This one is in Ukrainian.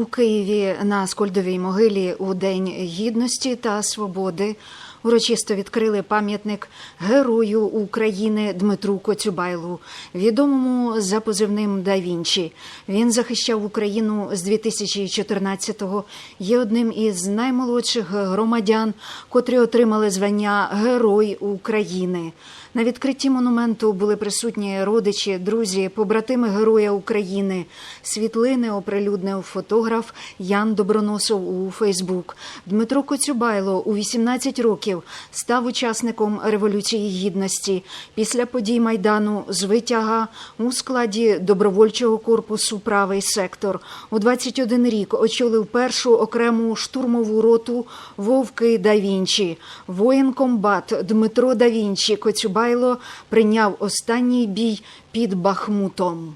У Києві на Скольдовій могилі у День Гідності та Свободи урочисто відкрили пам'ятник герою України Дмитру Коцюбайлу, відомому за позивним Да Вінчі. Він захищав Україну з 2014-го. Є одним із наймолодших громадян, котрі отримали звання Герой України. На відкритті монументу були присутні родичі, друзі, побратими Героя України. Світлини оприлюднив фотограф Ян Доброносов у Фейсбук. Дмитро Коцюбайло у 18 років став учасником Революції Гідності. Після подій Майдану з витяга у складі добровольчого корпусу Правий сектор. У 21 рік очолив першу окрему штурмову роту Вовки да Вінчі. Воєнкомбат Дмитро да Вінчі Коцюбайло прийняв останній бій під Бахмутом.